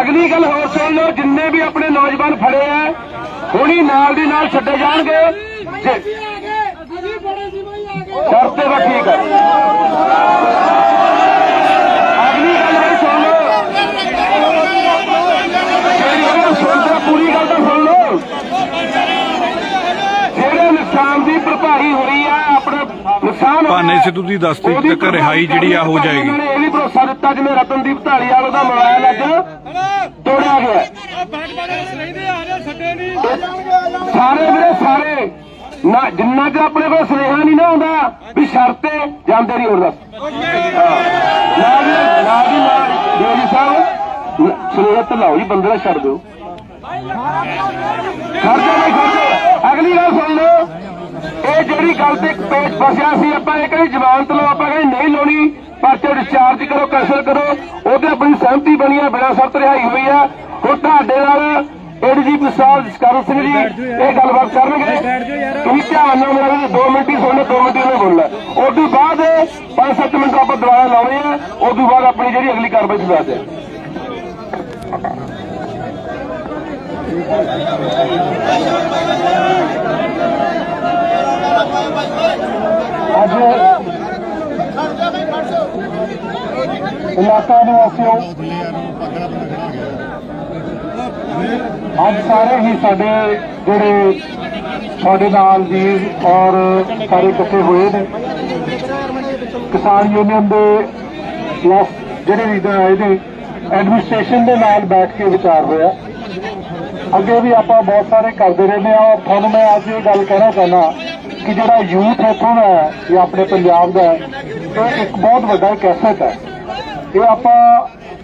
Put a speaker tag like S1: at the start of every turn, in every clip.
S1: ਅਗਲੀ ਗੱਲ ਹੋਰ ਸੁਣ ਲਓ ਜਿੰਨੇ ਵੀ ਆਪਣੇ ਨੌਜਵਾਨ ਫੜੇ ਆ ਹੁਣੀ ਨਾਲ ਦੀ ਨਾਲ ਛੱਡੇ ਜਾਣਗੇ। ਸ਼ਰਤ ਤਾਂ ਠੀਕ ਹੈ ਅਗਲੀ ਗੱਲ ਵੀ ਸੁਣ ਲਓ। ਜਿਹੜੀ ਗੱਲ ਸੁਣ ਤਾਂ ਪੂਰੀ ਗੱਲ ਤਾਂ ਸੁਣ ਲਓ। ਜਿਹੜੇ ਨੁਕਸਾਨ ਦੀ ਭਰਪਾਈ ਹੋਈ ਆ ਆਪਣਾ ਨੁਕਸਾਨ
S2: ਭਾਨੇ ਸਿੱਧੂ ਦੀ ਦਸ ਤਰੀਕ
S1: ਉਹਦੀ
S2: ਤੱਕ ਰਿਹਾਈ ਜਿਹੜੀ ਆ ਹੋ ਜਾਏਗੀ।
S1: ਇਹ ਵੀ ਭਰੋਸਾ ਦਿੱਤਾ ਜਿਵੇਂ ਰਤਨਦੀਪ ਢਾਲੀਵਾਲ ਉਹਦਾ ਮੋਬਾਈਲ ਅੱਜ ਤੋੜਿਆ ਗਿਆ ਸਾਰੇ ਵੀਰੇ, ਸਾਰੇ। ਨਾ, ਜਿੰਨਾ ਚਿਰ ਆਪਣੇ ਕੋਲ ਸੁਨੇਹਾ ਨਹੀਂ ਨਾ ਆਉਂਦਾ ਵੀ ਸ਼ਰਤੇ ਜਾਂਦੇ ਨਹੀਂ ਹੋਰ ਨਾ ਜੀ ਨਾ ਜੀ, ਨਾ ਡੇਰੀ ਸਾਹਿਬ ਸੁਨੇਹਾ ਤਾਂ ਲਾਓ ਜੀ, ਬੰਦੇ ਦਾ ਛੱਡ ਦਿਓ। ਖਰਚਾ ਨਹੀਂ ਖਰਚਾ। ਅਗਲੀ ਗੱਲ ਸੁਣ ਲਓ। ਇਹ ਜਿਹੜੀ ਗੱਲ ਤੇ ਪੇਚ ਫਸਿਆ ਸੀ, ਆਪਾਂ ਇਹ ਕਹਿੰਦੇ ਜ਼ਮਾਨਤ ਲਓ, ਆਪਾਂ ਕਹਿੰਦੇ ਨਹੀਂ ਲਾਉਣੀ, ਪਰਚੇ ਡਿਸਚਾਰਜ ਕਰੋ ਕੈਂਸਲ ਕਰੋ, ਉਹਦੇ ਆਪਣੀ ਸਹਿਮਤੀ ਬਣੀ ਆ, ਬਿਨਾਂ ਸ਼ਰਤ ਰਿਹਾਈ ਹੋਈ ਆ। ਹੁਣ ਤੁਹਾਡੇ ਨਾਲ ਏਡੀਜੀਪੀ ਸਾਹਿਬ ਜਸਕਰਨ ਸਿੰਘ ਜੀ? ਇਹ ਗੱਲਬਾਤ ਕਰਨਗੇ? ਤੁਸੀਂ ਧਿਆਨ ਨਾਲ ਮੇਰਾ ਵੀ 2 ਮਿੰਟ ਹੀ ਸੁਣਨਾ 2 ਮਿੰਟ ਹੀ ਬੋਲਣਾ। ਉਸ ਤੋਂ ਬਾਅਦ 5-7 ਮਿੰਟ ਆਪਾਂ ਦੁਬਾਰਾ ਲਾਉਣੇ ਆ ਉਸ ਤੋਂ ਬਾਅਦ ਆਪਣੀ ਜਿਹੜੀ ਅਗਲੀ ਕਾਰਵਾਈ ਸ਼ੁਰੂ ਕਰਦੇ ਅੱਜ ਇਲਾਕਾ ਨਿਵਾਸੀਓ ਅੱਜ ਸਾਰੇ ਹੀ ਸਾਡੇ ਜਿਹੜੇ ਸਾਡੇ ਨਾਲ ਜੀ ਔਰ ਸਾਰੇ ਇਕੱਠੇ ਹੋਏ ਨੇ। ਕਿਸਾਨ ਯੂਨੀਅਨ ਦੇ ਜਿਹੜੇ ਲੀਡਰ ਆਏ ਨੇ ਐਡਮਿਨਿਸਟ੍ਰੇਸ਼ਨ ਦੇ ਨਾਲ ਬੈਠ ਕੇ ਵਿਚਾਰ ਹੋਇਆ। ਅੱਗੇ ਵੀ ਆਪਾਂ ਬਹੁਤ ਸਾਰੇ ਕਰਦੇ ਰਹਿੰਦੇ ਆ ਔਰ ਤੁਹਾਨੂੰ ਮੈਂ ਅੱਜ ਇਹ ਗੱਲ ਕਹਿਣਾ ਚਾਹੁੰਦਾ ਕਿ ਜਿਹੜਾ ਯੂਥ ਇੱਥੋਂ ਦਾ ਹੈ ਇਹ ਆਪਣੇ ਪੰਜਾਬ ਦਾ ਹੈ, ਇਹ ਇੱਕ ਬਹੁਤ ਵੱਡਾ ਕੈਸਟ ਹੈ। ਇਹ ਆਪਾਂ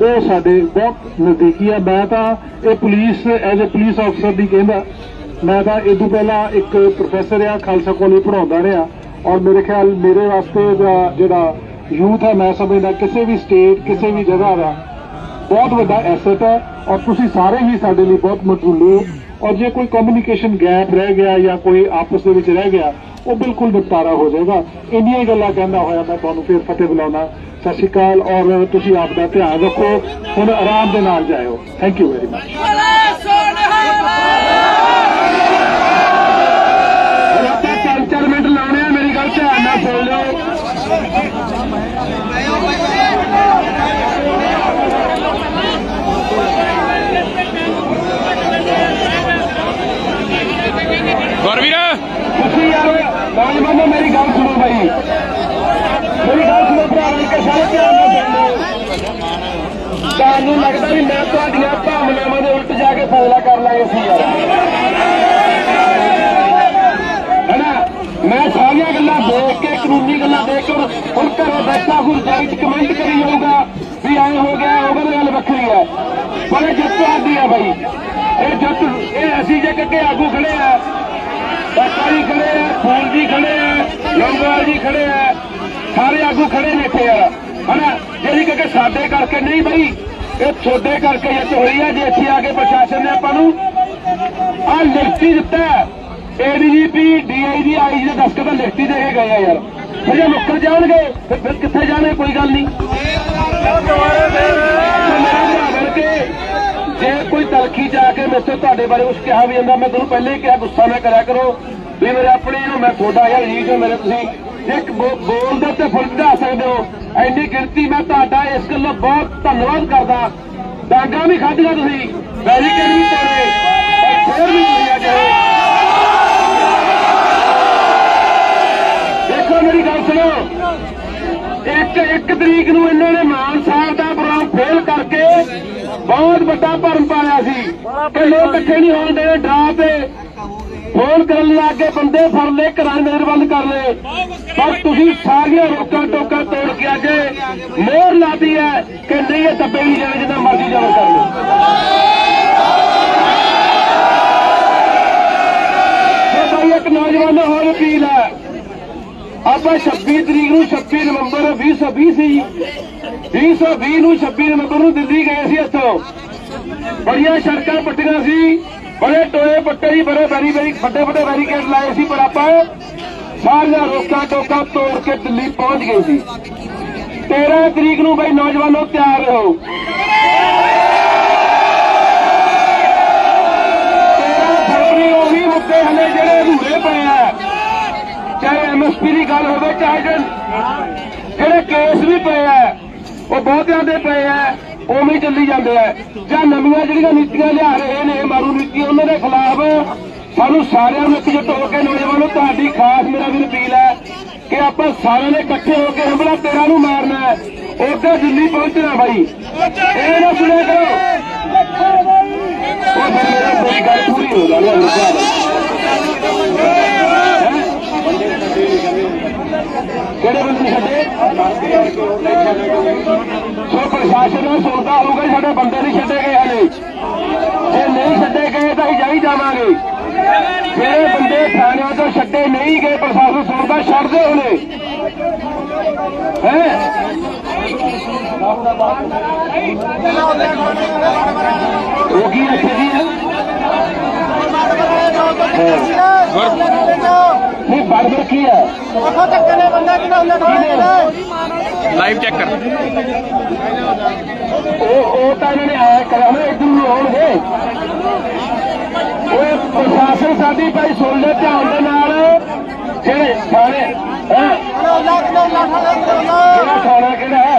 S1: ਉਹ ਸਾਡੇ ਬਹੁਤ ਨਜ਼ਦੀਕੀ ਹੈ ਮੈਂ ਤਾਂ ਇਹ ਪੁਲਿਸ ਐਜ਼ ਅ ਪੁਲਿਸ ਅਫਸਰ ਦੀ ਕਹਿੰਦਾ, ਮੈਂ ਤਾਂ ਇਹ ਤੋਂ ਪਹਿਲਾਂ ਇੱਕ ਪ੍ਰੋਫੈਸਰ ਆ, ਖਾਲਸਾ ਕਾਲਜ ਪੜਾਉਂਦਾ ਰਿਹਾ। ਔਰ ਮੇਰੇ ਖਿਆਲ ਮੇਰੇ ਵਾਸਤੇ ਜਿਹੜਾ ਯੂਥ ਹੈ ਮੈਂ ਸਮਝਦਾ ਕਿਸੇ ਵੀ ਸਟੇਟ ਕਿਸੇ ਵੀ ਜਗ੍ਹਾ ਦਾ ਬਹੁਤ ਵੱਡਾ ਐਸੈਟ ਹੈ ਔਰ ਤੁਸੀਂ ਸਾਰੇ ਹੀ ਸਾਡੇ ਲਈ ਬਹੁਤ ਮਹੱਤਵਪੂਰਨ ਔਰ ਜੇ ਕੋਈ ਕਮਿਊਨੀਕੇਸ਼ਨ ਗੈਪ ਰਹਿ ਗਿਆ ਜਾਂ ਕੋਈ ਆਪਸ ਦੇ ਵਿੱਚ ਰਹਿ ਗਿਆ, ਉਹ ਬਿਲਕੁਲ ਨਿਪਟਾਰਾ ਹੋ ਜਾਏਗਾ। ਇੰਨੀਆਂ ਹੀ ਗੱਲਾਂ ਕਹਿੰਦਾ ਹੋਇਆ ਮੈਂ ਤੁਹਾਨੂੰ ਫਿਰ ਫਤਿਹ ਬੁਲਾਉਣਾ ਸਤਿ ਸ਼੍ਰੀ ਅਕਾਲ ਔਰ ਤੁਸੀਂ ਆਪ ਦਾ ਧਿਆਨ ਰੱਖੋ। ਹੁਣ ਆਰਾਮ ਦੇ ਨਾਲ ਜਾਇਓ। ਥੈਂਕ ਯੂ ਵੈਰੀ ਮਚ ਆਪਾਂ ਚਾਰ ਚਾਰ ਮਿੰਟ ਲਾਉਣੇ ਆ ਮੇਰੀ ਗੱਲ ਧਿਆਨ ਨਾਲ ਸੁਣ ਲਿਓ
S2: ਗੁਰਵੀਰ।
S1: ਤੁਸੀਂ ਯਾਰ ਨੌਜਵਾਨੋ ਮੇਰੀ ਗੱਲ ਸੁਣੋ ਬਾਈ ਮੇਰੀ ਗੱਲ ਸੁਣੋ ਭਰਾ ਕੇ ਸਾਰੇ ਧਿਆਨ ਨਾਲ ਸੁਣ ਤੁਹਾਨੂੰ ਲੱਗਦਾ ਵੀ ਮੈਂ ਤੁਹਾਡੀਆਂ ਭਾਵਨਾਵਾਂ ਦੇ ਉਲਟ ਜਾ ਕੇ ਫੈਸਲਾ ਕਰ ਲਾਂਗੇ ਸੀ ਯਾਰ ਹੈਨਾ? ਮੈਂ ਸਾਰੀਆਂ ਗੱਲਾਂ ਦੇਖ ਕੇ, ਕਾਨੂੰਨੀ ਗੱਲਾਂ ਦੇਖ ਕੇ, ਹੁਣ- ਹੁਣ ਘਰੇ ਬੈਠਾ, ਹੁਣ ਜਾਈ ਚ ਕਮੈਂਟ ਕਰੀ ਜਾਊਗਾ ਵੀ ਐ ਹੋ ਗਿਆ, ਉਹ ਗੱਲ ਗੱਲ ਵੱਖਰੀ ਹੈ। ਪਰ ਇਹ ਜੱਟ ਆਦੀ ਹੈ ਬਾਈ। ਇਹ ਜੱਟ ਇਹ ਅਸੀਂ ਜੇ ਕੱਕੇ ਆਗੂ ਖੜੇ ਆ ਬਾਕਾ ਜੀ ਖੜੇ ਆ ਫੂਲ ਜੀ ਖੜੇ ਆ, ਲੰਗੋਵਾਲ ਜੀ ਖੜੇ ਆ, ਸਾਰੇ ਆਗੂ ਖੜੇ ਨੇ ਇੱਥੇ ਯਾਰ ਹਨਾ? ਜਿਹੜੀ ਕਿ ਸਾਡੇ ਕਰਕੇ ਨਹੀਂ ਬਈ, ਇਹ ਤੁਹਾਡੇ ਕਰਕੇ ਜਿੱਤ ਹੋਈ ਹੈ ਜੇ ਇੱਥੇ ਆ ਕੇ ਪ੍ਰਸ਼ਾਸਨ ਨੇ ਆਪਾਂ ਨੂੰ
S3: ਆ ਲਿਖਤੀ ਦਿੱਤਾ ਏਡੀਜੀਪੀ ਡੀਆਈਜੀ ਆਈਜੀ ਦੇ ਦਸਤਖਤ ਲਿਖਤੀ ਦੇ ਕੇ ਗਏ ਆ ਯਾਰ। ਫਿਰ ਜੇ ਮੁੱਕਰ ਜਾਣਗੇ ਫਿਰ ਫਿਰ ਕਿੱਥੇ ਜਾਣੇ? ਕੋਈ ਗੱਲ ਨਹੀਂ ਮੇਰੇ ਭਰਾ ਬਣ ਕੇ ਜੇ ਕੋਈ ਤਲਖੀ ਜਾ ਤੁਹਾਡੇ ਬਾਰੇ ਕੁਝ ਕਿਹਾ ਵੀ ਜਾਂਦਾ, ਮੈਂ ਤੁਹਾਨੂੰ ਪਹਿਲੇ ਹੀ ਕਿਹਾ, ਗੁੱਸਾ ਨਾ ਕਰਿਆ ਕਰੋ। ਵੀ ਮੇਰੇ ਆਪਣੇ ਨੂੰ, ਮੈਂ ਤੁਹਾਡਾ ਯਾਰ ਰੀਜ ਹੋ ਮੇਰੇ ਤੁਸੀਂ ਇੱਕ ਬੋਲਦੇ ਤੇ ਦੇ ਸਕਦੇ ਹੋ। ਐਨੀ ਗਿਣਤੀ ਮੈਂ ਤੁਹਾਡਾ ਇਸ ਗੱਲੋਂ ਬਹੁਤ ਧੰਨਵਾਦ ਕਰਦਾ। ਡਾਂਗਾ ਵੀ ਖਾਧੀਆਂ ਤੁਸੀਂ। ਬੈਰੀਕੇਡ ਵੀ ਤੋੜੇ ਫੇਰ ਵੀ ਤੁਸੀਂ ਅੱਜ ਦੇਖੋ ਮੇਰੀ ਗੱਲ ਸੁਣੋ। ਇੱਕ ਇੱਕ ਤਰੀਕ ਨੂੰ ਇਹਨਾਂ ਨੇ ਮਾਨ ਸਾਹਿਬ ਦਾ ਪ੍ਰੋਗਰਾਮ ਫੇਲ ਕਰਕੇ ਬਹੁਤ ਵੱਡਾ ਭਰਮ ਪਾਇਆ ਸੀ। ਕਿ ਲੋਕ ਇਕੱਠੇ ਨਹੀਂ ਹੋਣ ਦੇ ਡਰਾ ਤੇ। ਫੋਨ ਕਰਨ ਲੱਗ ਕੇ ਬੰਦੇ ਫੜ ਲਏ, ਘਰਾਂ ਦੇ ਨਜ਼ਰ ਬੰਦ ਕਰ ਲਏ। ਪਰ ਤੁਸੀਂ ਸਾਰੀਆਂ ਰੋਕਾਂ ਟੋਕਾਂ ਤੋੜ ਕੇ ਅੱਜ ਮੋਹਰ ਲਾਤੀ ਹੈ ਕਿ ਨਹੀਂ, ਇਹ ਦੱਬੇ ਨਹੀਂ ਜਾਣੇ ਜਿੰਨਾ ਮਰਜ਼ੀ ਜਬਰ ਕਰ ਲਓ। ਭਾਈ ਇੱਕ ਨੌਜਵਾਨ ਹੋਰ ਅਪੀਲ ਹੈ। ਆਪਾਂ 26 ਤਰੀਕ ਨੂੰ 26 ਨਵੰਬਰ 2020 ਸੀ। 2020 ਨੂੰ 26 ਨਵੰਬਰ ਨੂੰ ਦਿੱਲੀ ਗਏ ਸੀ ਇੱਥੋਂ। ਬੜੀਆਂ ਸੜਕਾਂ ਪੱਟੀਆਂ ਸੀ, ਬੜੇ ਟੋਏ ਪੱਟੇ ਸੀ, ਬੜੇ ਬੈਰੀ ਬੈਰੀ ਵੱਡੇ ਵੱਡੇ ਬੈਰੀਕੇਡ ਲਾਏ ਸੀ, ਪਰ ਆਪਾਂ ਸਾਰੀਆਂ ਰੋਕਾਂ ਟੋਕਾਂ ਤੋੜ ਕੇ ਦਿੱਲੀ ਪਹੁੰਚ ਗਏ ਸੀ। 13 ਤਰੀਕ ਨੂੰ ਬਈ ਨੌਜਵਾਨੋ ਤਿਆਰ ਰਹੋ। 13 ਫਰਵਰੀ ਉਹ ਵੀ ਮੁੱਦੇ ਹਲੇ ਜਿਹੜੇ ਅਧੂਰੇ ਪਏ ਆ। ਚਾਹੇ ਐਮਐਸਪੀ ਦੀ ਗੱਲ ਹੋਵੇ, ਚਾਹੇ ਜਿਹੜੇ ਕੇਸ ਵੀ ਪਏ ਆ। ਉਹ ਬਹੁਤਿਆਂ ਦੇ ਪਏ ਆ, ਉਵੇਂ ਚੱਲੀ ਜਾਂਦੇ ਆ। ਜਾਂ ਨਵੀਆਂ ਜਿਹੜੀਆਂ ਨੀਤੀਆਂ ਲਿਆ ਰਹੇ ਨੇ ਮਾਰੂ ਨੀਤੀ, ਉਹਨਾਂ ਦੇ ਖਿਲਾਫ ਸਾਨੂੰ ਸਾਰਿਆਂ ਨੂੰ ਇਕਜੁੱਟ ਹੋ ਕੇ ਨੌਜਵਾਨੋ ਤੁਹਾਡੀ ਖਾਸ ਮੇਰਾ ਵੀ ਅਪੀਲ ਹੈ ਕਿ ਆਪਾਂ ਸਾਰਿਆਂ ਨੇ ਇਕੱਠੇ ਹੋ ਕੇ ਹਮਲਾ ਤੇਰਾ ਨੂੰ ਮਾਰਨਾ ਹੈ। ਉੱਧਰ ਦਿੱਲੀ ਪਹੁੰਚਣਾ ਬਾਈ। ਇਹ ਨਾ ਸੁਣਿਆ ਕਰੋ। ਉਹ ਮੇਰਾ ਕੋਈ ਗੱਲ ਪੂਰੀ ਹੋ ਜਾਣੀ ਕਿਹੜੇ ਬੰਦੇ ਛੱਡੇ ਸੋ ਪ੍ਰਸ਼ਾਸਨ ਨੂੰ ਸੁਣਦਾ ਹੋਊਗਾ ਸਾਡੇ ਬੰਦੇ ਨਹੀਂ ਛੱਡੇ ਗਏ ਹਲੇ ਜੇ ਨਹੀਂ ਛੱਡੇ ਗਏ ਤਾਂ ਅਸੀਂ ਜਾਈ ਜਾਵਾਂਗੇ ਜਿਹੜੇ ਬੰਦੇ ਥਾਣਿਆਂ ਤੋਂ ਛੱਡੇ ਨਹੀਂ ਗਏ ਪ੍ਰਸ਼ਾਸਨ ਸੁਣਦਾ ਛੱਡਦੇ ਹੋਣੇ ਹੈ ਉਹ ਇੱਥੇ ਦੀ ਹੈ ਨਹੀਂ ਬਰਬਰ ਕੀ ਹੈ
S2: ਲਾਈਵ ਚੈੱਕ ਕਰ
S3: ਉਹ ਉਹ ਤਾਂ ਇਹਨਾਂ ਨੇ ਆਇਆ ਕਰਾਉਣਾ ਇਧਰ ਨੂੰ ਆਉਣਗੇ ਓਏ ਪ੍ਰਸ਼ਾਸਨ ਸਾਡੀ ਭਾਈ ਸੁਣ ਲੈ ਧਿਆਨ ਦੇ ਨਾਲ ਜਿਹੜੇ ਥਾਣੇ ਹੈ ਕਿਹੜਾ ਥਾਣਾ ਕਿਹੜਾ ਹੈ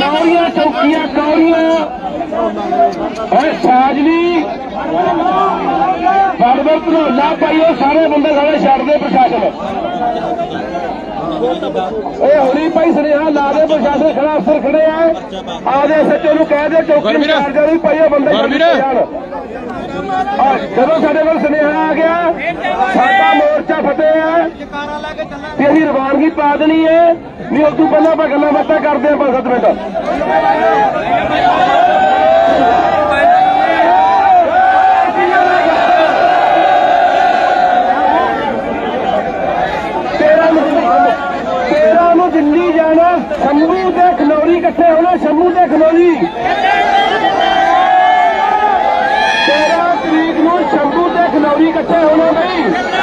S3: ਕੌੜੀਆਂ ਚੌਕੀਆਂ ਕੌੜੀਆਂ ਹੈ ਸਾਜਲੀ ਬੜਬੜ ਧਨੌਲਾ ਭਾਈ ਉਹ ਸਾਰੇ ਬੰਦੇ ਸਾਰੇ ਛੱਡਦੇ ਪ੍ਰਸ਼ਾਸਨ। ਇਹ ਹੁਣੀ ਭਾਈ ਸੁਨੇਹਾ ਲਾ ਦੇ ਪ੍ਰਸ਼ਾਸਨ ਖੜਾ ਅਫਸਰ ਖੜੇ ਆ। ਆ ਦੇ ਸੱਚੇ ਨੂੰ ਕਹਿ ਦੇ ਚੌਕੀ। ਇੰਚਾਰਜ ਵੀ ਇਹ ਬੰਦੇ। ਛੱਡ ਜਦੋਂ ਸਾਡੇ ਕੋਲ ਸੁਨੇਹਾ ਆ ਗਿਆ ਸਾਡਾ ਮੋਰਚਾ ਫਤਿਹ ਹੈ ਤੇ ਅਸੀਂ ਰਵਾਨਗੀ ਪਾ ਦੇਣੀ ਹੈ ਨਹੀਂ ਉਸ ਤੋਂ ਪਹਿਲਾਂ ਆਪਾਂ ਗੱਲਾਂ ਬਾਤਾਂ ਕਰਦੇ ਆਪਾਂ ਸੱਤ ਮਿੰਟ ਤੇਰਾਂ ਨੂੰ ਤੇਰਾਂ ਨੂੰ ਦਿੱਲੀ ਜਾਣਾ, ਸ਼ੰਮੂ ਤੇ ਖਨੌਰੀ ਇਕੱਠੇ ਹੋਣਾ, ਸ਼ੰਮੂ ਤੇ ਖਨੌਰੀ। ਤੇਰਾਂ ਤਰੀਕ ਨੂੰ ਸ਼ੰਭੂ ਤੇ ਖਨੌਰੀ ਇਕੱਠੇ ਹੋਣਾ ਬਈ।